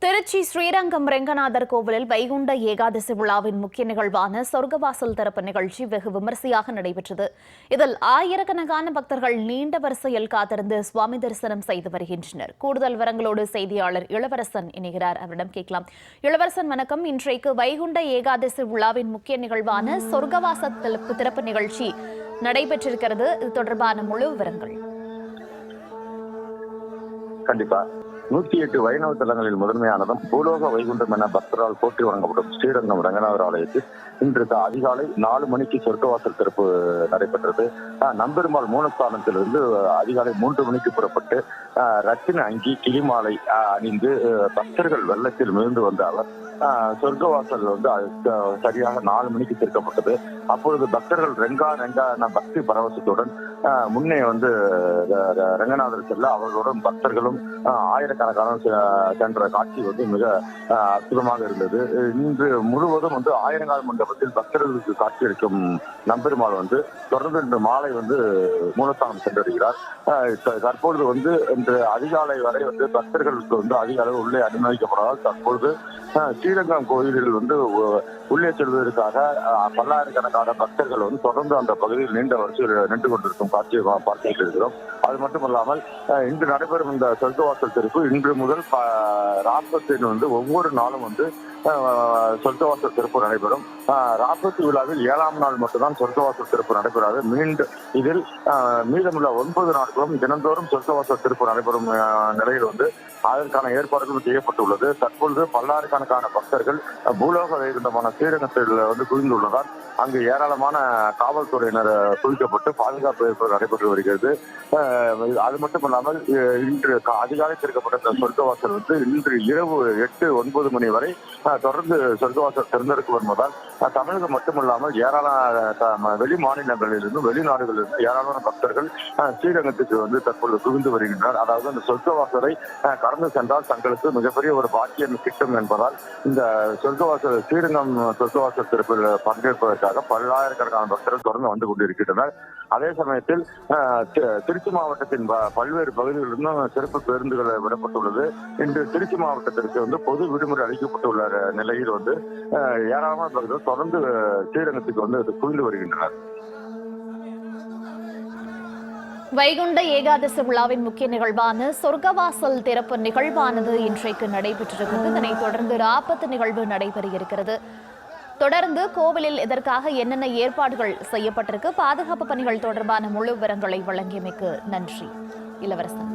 திருச்சி ஸ்ரீரங்கம் ரெங்கநாதர் கோவிலில் வைகுண்ட ஏகாதசி விழாவின் முக்கிய நிகழ்வான சொர்க்கவாசல் திறப்பு நிகழ்ச்சி வெகு விமரிசையாக நடைபெற்றது. இதில் ஆயிரக்கணக்கான பக்தர்கள் நீண்ட வரிசையில் காத்திருந்து சுவாமி தரிசனம் செய்து வருகின்றனர். கூடுதல் விவரங்களோடு செய்தியாளர் இளவரசன் இணைகிறார். அவரிடம் கேட்கலாம். இளவரசன் வணக்கம். இன்றைக்கு வைகுண்ட ஏகாதசி விழாவின் முக்கிய நிகழ்வான சொர்க்கவாசல் திறப்பு- திறப்பு நிகழ்ச்சி நடைபெற்றிருக்கிறது. இது தொடர்பான முழு விவரங்கள். கண்டிப்பா. நூத்தி எட்டு வைணவ தலங்களில் முதன்மையானதும் பூலோக வைகுண்டம் என பக்தரால் போற்றி வழங்கப்படும் ஸ்ரீரங்கம் ரங்கநாதர் ஆலயத்தில் இன்று அதிகாலை நாலு மணிக்கு சொர்க்கவாசல் திறப்பு நடைபெற்றது. நம்பெருமாள் மூலஸ்தானத்திலிருந்து அதிகாலை மூன்று மணிக்கு புறப்பட்டு ரத்தின அங்கி கிளிமாலை அணிந்து பக்தர்கள் வெள்ளத்தில் மிகுந்து வந்த அவர் ஆஹ் சொர்க்கவாசல் வந்து சரியாக நாலு மணிக்கு திறக்கப்பட்டது. அப்பொழுது பக்தர்கள் ரெங்கா ரெங்கா என பக்தி பரவசத்துடன் ஆஹ் முன்னே வந்து ரங்கநாதர் செல்ல அவர்களுடன் பக்தர்களும் ஆஹ் ஆயிரக்கணக்கான செ- சென்ற காட்சி வந்து மிக அற்புதமாக இருந்தது. இன்று முழுவதும் வந்து ஆயிரங்கால் மண்டபத்தில் பக்தர்களுக்கு காட்சியளிக்கும் நம்பெருமாள் வந்து தொடர்ந்து இன்று மாலை வந்து மூலஸ்தானம் சென்றடைகிறார். தற்பொழுது வந்து இன்று அதிகாலை வரை வந்து பக்தர்களுக்கு வந்து அதிக அளவு உள்ளே அனுமதிக்கப்படாதால் தற்பொழுது ஸ்ரீரங்கம் கோயிலில் வந்து உள்ளே செல்வதற்காக பல்லாயிரக்கணக்கான பக்தர்கள் வந்து தொடர்ந்து அந்த பகுதியில் நீண்ட வரிசையில் நின்று கொண்டிருக்கும் காட்சியை பா- பார்த்துட்டு இருக்கிறோம் அது மட்டுமல்லாமல் இன்று நடைபெறும் இந்த சொர்க்கவாசல் திருப்பு இன்று முதல் ப- ராப்பத்தின் வந்து ஒவ்வொரு நாளும் வந்து சொர்க்கவாசல் திருப்பு நடைபெறும். ராப்பத்து விழாவில் ஏழாம் நாள் மட்டும்தான் சொர்க்கவாசல் திருப்பு நடைபெறாது. மீண்டும் இதில் மீதமுள்ள ஒன்பது நாட்களும் தினந்தோறும் சொர்க்கவாசல் திருப்பு நடைபெறும் நிலையில் வந்து அதற்கான ஏற்பாடுகளும் செய்யப்பட்டுள்ளது. தற்பொழுது பல்லாயிரக்கணக்கான பக்தர்கள் பூலோக வைகுண்டமான ஸ்ரீரங்கத்தில் வந்து குவிந்துள்ளதால் அங்கு ஏராளமான காவல்துறையினர் குவிக்கப்பட்டு பாதுகாப்பு ஏற்பாடு நடைபெற்று வருகிறது. அது மட்டும் இல்லாமல் இன்று அதிகாலை திறக்கப்பட்ட சொர்க்கவாசல் வந்து இன்று இரவு எட்டு ஒன்பது மணி வரை தொடர்ந்து சொர்க்கவாசல் திறந்திருக்கும் வருவதால் தமிழகம் மட்டுமல்லாமல் ஏராளமான வெளி மாநிலங்களிலிருந்தும் வெளிநாடுகளிலிருந்து ஏராளமான பக்தர்கள் ஸ்ரீரங்கத்துக்கு வந்து தற்பொழுது குவிந்து வருகின்றனர். அதாவது அந்த சொர்க்கவாசலை கடந்து சென்றால் தங்களுக்கு மிகப்பெரிய ஒரு பாக்கியம் கிட்டும் என்பதால் இந்த சொர்க்கவாசல் ஸ்ரீரங்கம் சொர்க்கவாசல் திருப்பில் பங்கேற்பதற்காக பல்லாயிரக்கணக்கான பக்தர்கள் தொடர்ந்து வந்து கொண்டிருக்கின்றனர். அதே சமயத்தில் திருச்சி மாவட்டத்தின் ப- பல்வேறு பகுதிகளிலிருந்தும் சிறப்பு பேருந்துகள் விடப்பட்டுள்ளது. இன்று திருச்சி மாவட்டத்திற்கு வந்து பொது விடுமுறை அளிக்கப்பட்டுள்ள நிலையில் வந்து ஏராளமான பக்தர்கள் தொடர்ந்து ஸ்ரீரங்கத்துக்கு வந்து குவிந்து வருகின்றனர். வைகுண்ட ஏகாதசி விழாவின் முக்கிய நிகழ்வான சொர்க்கவாசல் திறப்பு நிகழ்வானது இன்றைக்கு நடைபெற்றிருக்கிறது. இதனைத் தொடர்ந்து ராபத்து நிகழ்வு நடைபெற இருக்கிறது தொடர்ந்து கோவிலில் இதற்காக என்னென்ன ஏற்பாடுகள் செய்யப்பட்டிருக்கு? பாதுகாப்பு பணிகள் தொடர்பான முழு விவரங்களை வழங்கியமைக்கு நன்றி இளவரசன்.